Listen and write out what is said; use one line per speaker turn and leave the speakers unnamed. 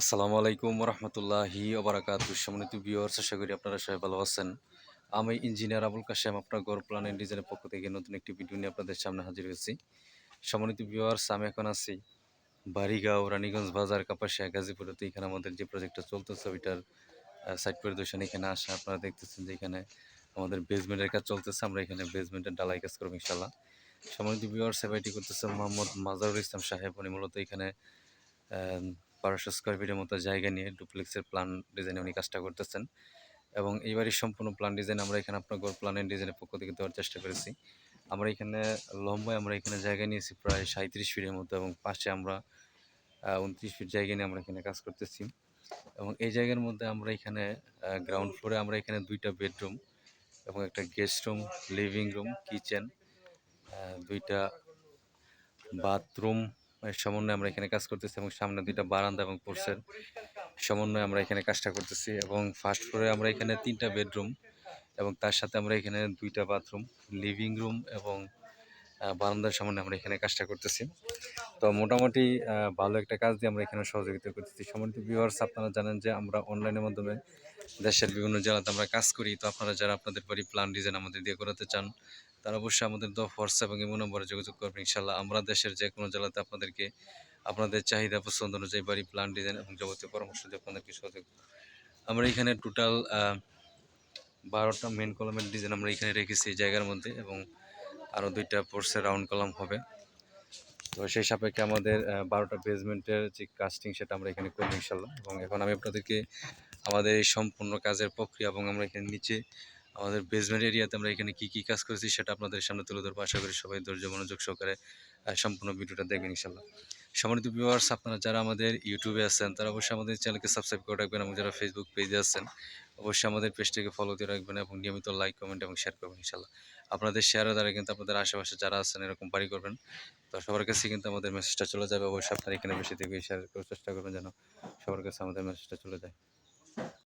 আসসালামু আলাইকুম রহমতুল্লাহি ওবরাকাত। সম্মানিত ভিউয়ার্স আশা করি আপনারা সবাই ভালো আছেন। আমি ইঞ্জিনিয়ার আবুল কাশেম, আপনার গড় প্ল্যান অ্যান্ড ডিজাইনের পক্ষ থেকে নতুন একটি ভিডিও নিয়ে আপনাদের সামনে হাজির হয়েছি। সম্মানিত ভিউয়ার্স আমি এখন আছি বাড়িগাঁও, রানীগঞ্জ বাজার, কাপাসিয়া, গাজীপুরে। তো এখানে আমাদের যে প্রজেক্টটা চলতেছে, ওইটার সাইট পরিদর্শন এখানে আসা। আপনারা দেখতেছেন যে এখানে আমাদের বেসমেন্টের কাজ চলতেছে। আমরা এখানে বেসমেন্টের ডালাই কাজ করব ইনশাল্লাহ সম্মানিত ভিউয়ার্স সেবাইটি করতেছে মোহাম্মদ মাজারুল ইসলাম সাহেব। উনি মূলত এখানে বারোশো স্কোয়ার ফিটের মতো জায়গা নিয়ে ডুপ্লেক্সের প্ল্যান ডিজাইনে উনি কাজটা করতেছেন। এবং এই বাড়ির সম্পূর্ণ প্ল্যান ডিজাইন আমরা এখানে আপনার গোর প্ল্যান অ্যান্ড ডিজাইনের পক্ষ থেকে দেওয়ার চেষ্টা করেছি। আমরা এখানে লম্বায় আমরা এখানে জায়গা নিয়েছি প্রায় সাঁত্রিশ ফিটের মতো এবং পাশে আমরা উনত্রিশ ফিট জায়গা নিয়ে আমরা এখানে কাজ করতেছি। এবং এই জায়গার মধ্যে আমরা এখানে গ্রাউন্ড ফ্লোরে আমরা এখানে দুইটা বেডরুম এবং একটা guest room living room kitchen দুইটা বাথরুম সমন্বয়ে আমরা এখানে কাজ করতেছি এবং সামনে দুইটা বারান্দা এবং পোর্সের সমন্বয়ে আমরা এখানে কাজটা করতেছি এবং ফার্স্ট ফ্লোরে আমরা এখানে তিনটা বেডরুম এবং তার সাথে আমরা এখানে দুইটা বাথরুম, লিভিং রুম এবং বারান্দার সামনে আমরা এখানে কাজটা করতেছি। তো মোটামুটি ভালো একটা কাজ দিয়ে আমরা এখানে সহযোগিতা করতেছি। সম্মানিত ভিউয়ার্স আপনারা জানেন যে আমরা অনলাইনের মাধ্যমে দেশের বিভিন্ন জেলাতে আমরা কাজ করি। তো আপনারা যারা আপনাদের বাড়ি প্ল্যান ডিজাইন আমাদের দিয়ে করাতে চান তারা অবশ্যই আমাদের হোয়াটসঅ্যাপ এবং ইমো নম্বরে যোগাযোগ করবেন। ইনশাল্লাহ আমরা দেশের যে কোনো জেলাতে আপনাদেরকে আপনাদের চাহিদা পছন্দ অনুযায়ী বাড়ি প্ল্যান ডিজাইন এবং যাবতীয় পরামর্শ দিয়ে আপনাদেরকে সহযোগ আমরা এখানে টোটাল বারোটা মেন কলামের ডিজাইন আমরা এখানে রেখেছি এই জায়গার মধ্যে এবং আরও দুইটা পোর্সের রাউন্ড কলাম হবে। তো সেই সাপেক্ষে আমাদের বারোটা বেসমেন্টের যে কাস্টিং সেটা আমরা এখানে করব ইনশাল্লাহ এবং এখন আমি আপনাদেরকে আমাদের এই সম্পূর্ণ কাজের প্রক্রিয়া এবং আমরা এখানে নিচে আমাদের বেসমেন্ট এরিয়াতে আমরা এখানে কি কি কাজ করেছি সেটা আপনাদের সামনে তুলে ধরবো। আশা করি সবাই ধৈর্য মনোযোগ সহকারে সম্পূর্ণ ভিডিওটা দেখবেন ইনশাল্লাহ সম্মানিত ভিউয়ার্স আপনারা যারা আমাদের ইউটিউবে আছেন, তারা অবশ্যই আমাদের চ্যানেলকে সাবস্ক্রাইব করে রাখবেন এবং যারা ফেসবুক পেজে আছেন, অবশ্যই আমাদের পেজটিকে ফলো দিয়ে রাখবেন এবং নিয়মিত লাইক কমেন্ট এবং শেয়ার করবেন ইনশাল্লাহ আপনাদের শেয়ারের দ্বারা কিন্তু আপনাদের আশেপাশে যারা আছেন এরকম বাড়ি করবেন, তো সবার কাছে কিন্তু আমাদের মেসেজটা চলে যাবে। অবশ্যই আপনারা এখানে বেশি থেকে শেয়ার করার চেষ্টা করবেন যেন সবার কাছে আমাদের মেসেজটা চলে যায়।